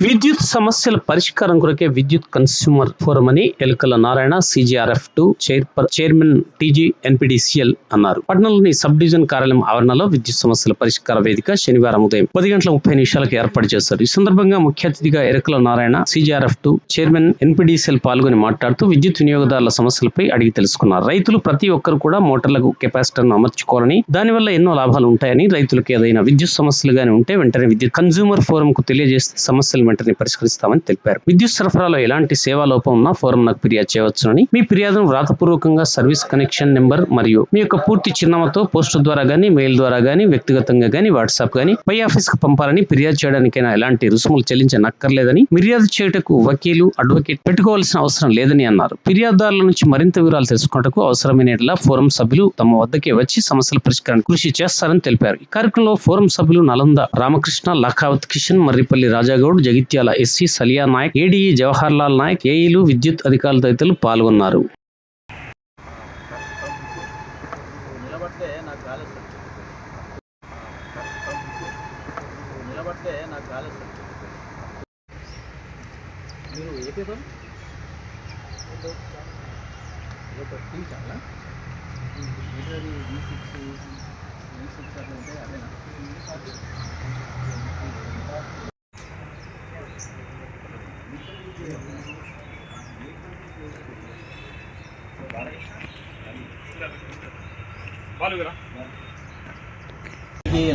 విద్యుత్ సమస్యల పరిష్కారం కొరకే విద్యుత్ కన్స్యూమర్ ఫోరం అని Elukala Narayana CGRF two chairman TG NPDCL అన్నారు. పట్టణంలోని సబ్ డివిజన్ కార్యాలయం ఆవరణలో విద్యుత్ సమస్యల పరిష్కార వేదిక శనివారం ఉదయం పది గంటల ముప్పై నిమిషాలకు ఏర్పాటు చేశారు. ఈ సందర్భంగా ముఖ్య అతిథిగా Erakala Narayana CGRF two chairman NPDCL పాల్గొని మాట్లాడుతూ విద్యుత్ వినియోగదారుల సమస్యలపై అడిగి తెలుసుకున్నారు. రైతులు ప్రతి ఒక్కరు కూడా మోటార్లకు కెపాసిటర్ను అమర్చుకోవాలని దానివల్ల ఎన్నో లాభాలు ఉంటాయని రైతులకు ఏదైనా విద్యుత్ సమస్యలు గాని ఉంటే వెంటనే విద్యుత్ కన్జ్యూమర్ ఫోరం కు తెలియజేస్తే సమస్యలు వెంటనే పరిష్కరిస్తామని తెలిపారు. విద్యుత్ సరఫరాలో ఎలాంటి సేవా లోపం ఉన్నా ఫోరం నాకు ఫిర్యాదు చేయవచ్చునని మీ ఫిర్యాదును వ్రాతపూర్వకంగా సర్వీస్ కనెక్షన్ నెంబర్ మరియు మీ యొక్క పూర్తి చిరునామాతో పోస్ట్ ద్వారా గానీ మెయిల్ ద్వారా గానీ వ్యక్తిగతంగా గానీ వాట్సాప్ గానీ పై ఆఫీస్కు పంపాలని ఫిర్యాదు చేయడానికైనా ఎలాంటి రుసుములు చెల్లించనక్కర్లేదని ఫిర్యాదు చేయుటకు వకీలు అడ్వకేట్ పెట్టుకోవాల్సిన అవసరం లేదని అన్నారు. ఫిర్యాదుదారుల నుంచి మరింత వివరాలు తెలుసుకున్నటకు అవసరమైన ఫోరం సభ్యులు తమ వద్దకే వచ్చి సమస్యల పరిష్కారానికి కృషి చేస్తారని తెలిపారు. ఈ కార్యక్రమంలో ఫోరం సభ్యులు నలంద రామకృష్ణ లఖావత్ కిషన్ మర్రిపల్లి రాజాగౌడ్ జగిత్యాల ఎస్సీ సలియా నాయక్ ఏడీఈ జవహర్లాల్ నాయక్ ఏఈలు విద్యుత్ అధికారులు తదితరులు పాల్గొన్నారు. నిలబడితే నాకు గాలి వస్తుంది నిలబడితే నాకు మీరు ఏ పేపర్? తీసాలా అది ఈ సిక్స్ ఈ సిక్స్ అట్లా ఉంటే అదేనా అందరికీ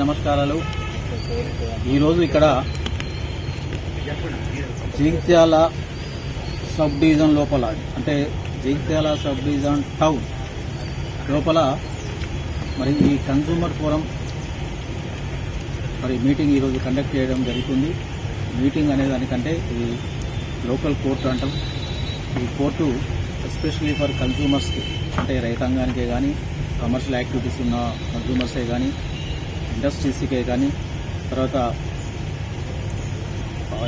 నమస్కారాలు. ఈరోజు ఇక్కడ జగిత్యాల సబ్ డివిజన్ లోపల అంటే జగిత్యాల సబ్ డివిజన్ టౌన్ లోపల మరి ఈ కన్సూమర్ ఫోరం మరి మీటింగ్ ఈరోజు కండక్ట్ చేయడం జరుగుతుంది. మీటింగ్ అనే దానికంటే ఇది లోకల్ కోర్టు అంటాం. ఈ కోర్టు ఎస్పెషలీ ఫర్ కన్సూమర్స్కి అంటే రైతాంగానికే కానీ కమర్షియల్ యాక్టివిటీస్ ఉన్న కన్సూమర్సే కానీ ఇండస్ట్రీస్కే కానీ తర్వాత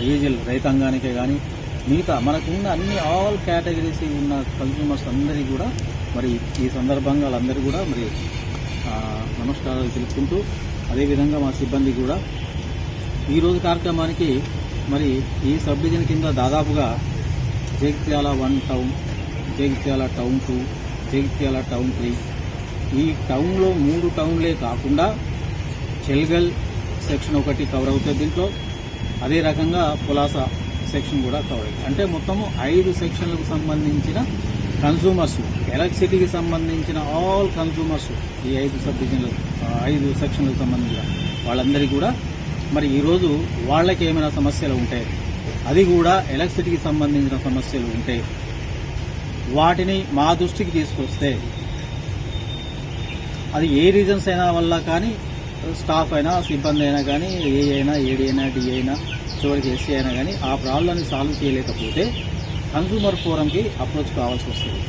ఏజల్ రైతాంగానికే కానీ మిగతా మనకున్న అన్ని ఆల్ కేటగిరీస్ ఉన్న కన్సూమర్స్ అందరికీ కూడా మరి ఈ సందర్భంగా వాళ్ళందరూ కూడా మరి నమస్కారాలు తెలుపుకుంటూ అదేవిధంగా మా సిబ్బంది కూడా ఈరోజు కార్యక్రమానికి మరి ఈ సబ్ డివిజన్ కింద దాదాపుగా Jagtial one town Jagtial town two Jagtial town three. ఈ టౌన్లో మూడు టౌన్లే కాకుండా చెల్గల్ సెక్షన్ ఒకటి కవర్ అవుతుంది దీంట్లో. అదే రకంగా పులాస సెక్షన్ కూడా కవర్ అవుతుంది. అంటే మొత్తము ఐదు సెక్షన్లకు సంబంధించిన కన్సూమర్స్ ఎలక్ట్రిసిటీకి సంబంధించిన ఆల్ కన్సూమర్స్ ఈ ఐదు సబ్ డివిజన్లు ఐదు సెక్షన్లకు సంబంధించిన వాళ్ళందరికీ కూడా. మరి ఈరోజు వాళ్ళకి ఏమైనా సమస్యలు ఉంటే అది కూడా ఎలక్ట్రిసిటీకి సంబంధించిన సమస్యలు ఉంటే వాటిని మా దృష్టికి తీసుకొస్తే అది ఏ రీజన్స్ అయినా వల్ల కానీ స్టాఫ్ అయినా సిబ్బంది అయినా కానీ ఏ అయినా ఏడి అయినా డి అయినా చివరికి ఎస్సీ అయినా కానీ ఆ ప్రాబ్లమ్ని సాల్వ్ చేయలేకపోతే కన్సూమర్ ఫోరంకి అప్రోచ్ కావాల్సి వస్తుంది.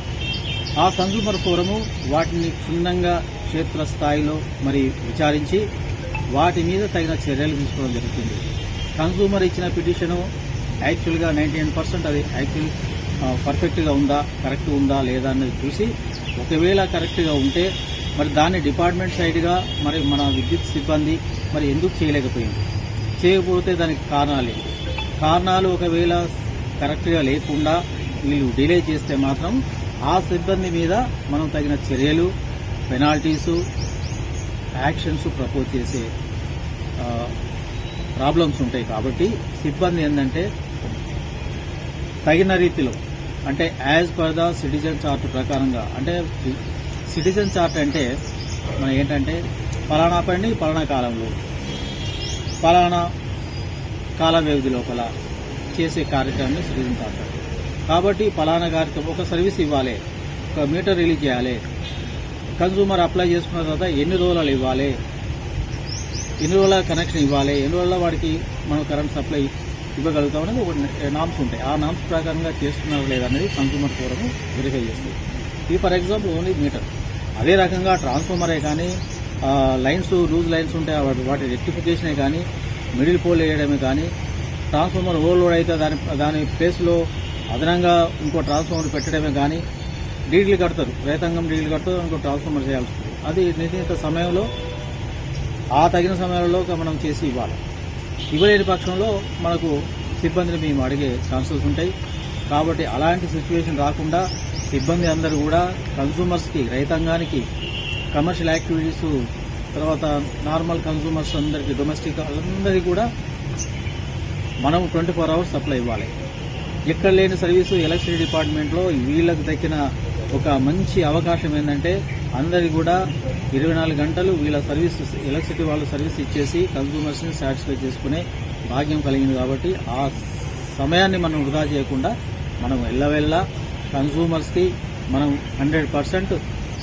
ఆ కన్సూమర్ ఫోరము వాటిని క్షుణ్ణంగా క్షేత్రస్థాయిలో మరి విచారించి వాటి మీద తగిన చర్యలు తీసుకోవడం జరుగుతుంది. కన్సూమర్ ఇచ్చిన పిటిషను యాక్చువల్గా నైంటీ నైన్ పర్సెంట్ అది యాక్చువల్ పర్ఫెక్ట్గా ఉందా కరెక్ట్ ఉందా లేదా అన్నది చూసి ఒకవేళ కరెక్ట్గా ఉంటే మరి దాన్ని డిపార్ట్మెంట్ సైడ్గా మరి మన విద్యుత్ సిబ్బంది మరి ఎందుకు చేయలేకపోయింది? చేయకపోతే దానికి కారణాలు ఏంటి? కారణాలు ఒకవేళ కరెక్ట్గా లేకుండా వీళ్ళు డిలే చేస్తే మాత్రం ఆ సిబ్బంది మీద మనం తగిన చర్యలు పెనాల్టీసు యాక్షన్స్ ప్రపోజ్ చేసే ప్రాబ్లమ్స్ ఉంటాయి కాబట్టి సిబ్బంది ఏంటంటే తగిన రీతిలో అంటే as per the citizen chart ప్రకారంగా అంటే సిటిజన్ చార్ట్ అంటే మనం ఏంటంటే పలానా పని పలానా కాలంలో పలానా కాల వ్యవధి లోపల చేసే కార్యక్రమాన్ని సిటిజన్ చార్ట్ కాబట్టి పలానా కార్యక్రమం ఒక సర్వీస్ ఇవ్వాలి ఒక మీటర్ రిలీజ్ చేయాలి కన్సూమర్ అప్లై చేసుకున్న తర్వాత ఎన్ని రోజులు ఇవ్వాలి ఎన్ని రోజుల కనెక్షన్ ఇవ్వాలి ఎన్ని రోజుల వాడికి మనం కరెంట్ సప్లై ఇవ్వగలుగుతాం అనేది ఒక నామ్స్ ఉంటాయి. ఆ నామ్స్ ప్రకారంగా చేస్తున్నారు లేదనేది కన్సూమర్ ఫోరం వెరిఫై చేస్తుంది. ఇది ఫర్ ఎగ్జాంపుల్ ఓన్లీ మీటర్ అదే రకంగా ట్రాన్స్ఫార్మరే కానీ లైన్స్ లూజ్ లైన్స్ ఉంటాయి వాటి రెక్టిఫికేషనే కానీ మిడిల్ పోల్ వేయడమే కానీ ట్రాన్స్ఫార్మర్ ఓవర్లోడ్ అయితే దాని దాని ప్లేస్లో అదనంగా ఇంకో ట్రాన్స్ఫార్మర్ పెట్టడమే కానీ డీడీలు కడతారు. రైతాంగం డీడీలు కడతారు ఇంకో ట్రాన్స్ఫార్మర్ చేయాల్సి ఉంటుంది అది నిర్ణీత సమయంలో ఆ తగిన సమయంలో మనం చేసి ఇవ్వాలి. ఇవ్వలేని పక్షంలో మనకు సిబ్బందిని మేము అడిగే ఛాన్సెస్ ఉంటాయి. కాబట్టి అలాంటి సిచ్యువేషన్ రాకుండా సిబ్బంది అందరూ కూడా కన్సూమర్స్కి రైతాంగానికి కమర్షియల్ యాక్టివిటీస్ తర్వాత నార్మల్ కన్సూమర్స్ అందరికీ డొమెస్టిక్ అందరికీ కూడా మనం ట్వంటీ ఫోర్ అవర్స్ సప్లై ఇవ్వాలి. ఎక్కడ లేని సర్వీసు ఎలక్ట్రిసిటీ డిపార్ట్మెంట్లో వీళ్ళకి దక్కిన ఒక మంచి అవకాశం ఏంటంటే అందరికి కూడా ఇరవై నాలుగు గంటలు వీళ్ళ సర్వీస్ ఎలక్ట్రిసిటీ వాళ్ళు సర్వీస్ ఇచ్చేసి కన్సూమర్స్ని సాటిస్ఫై చేసుకునే భాగ్యం కలిగింది కాబట్టి ఆ సమయాన్ని మనం వృధా చేయకుండా మనం వెళ్ళవెళ్ళ కన్సూమర్స్కి మనం హండ్రెడ్ పర్సెంట్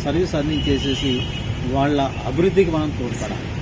సర్వీస్ అందించేసేసి వాళ్ళ అభివృద్ధికి మనం తోడ్పడాలి.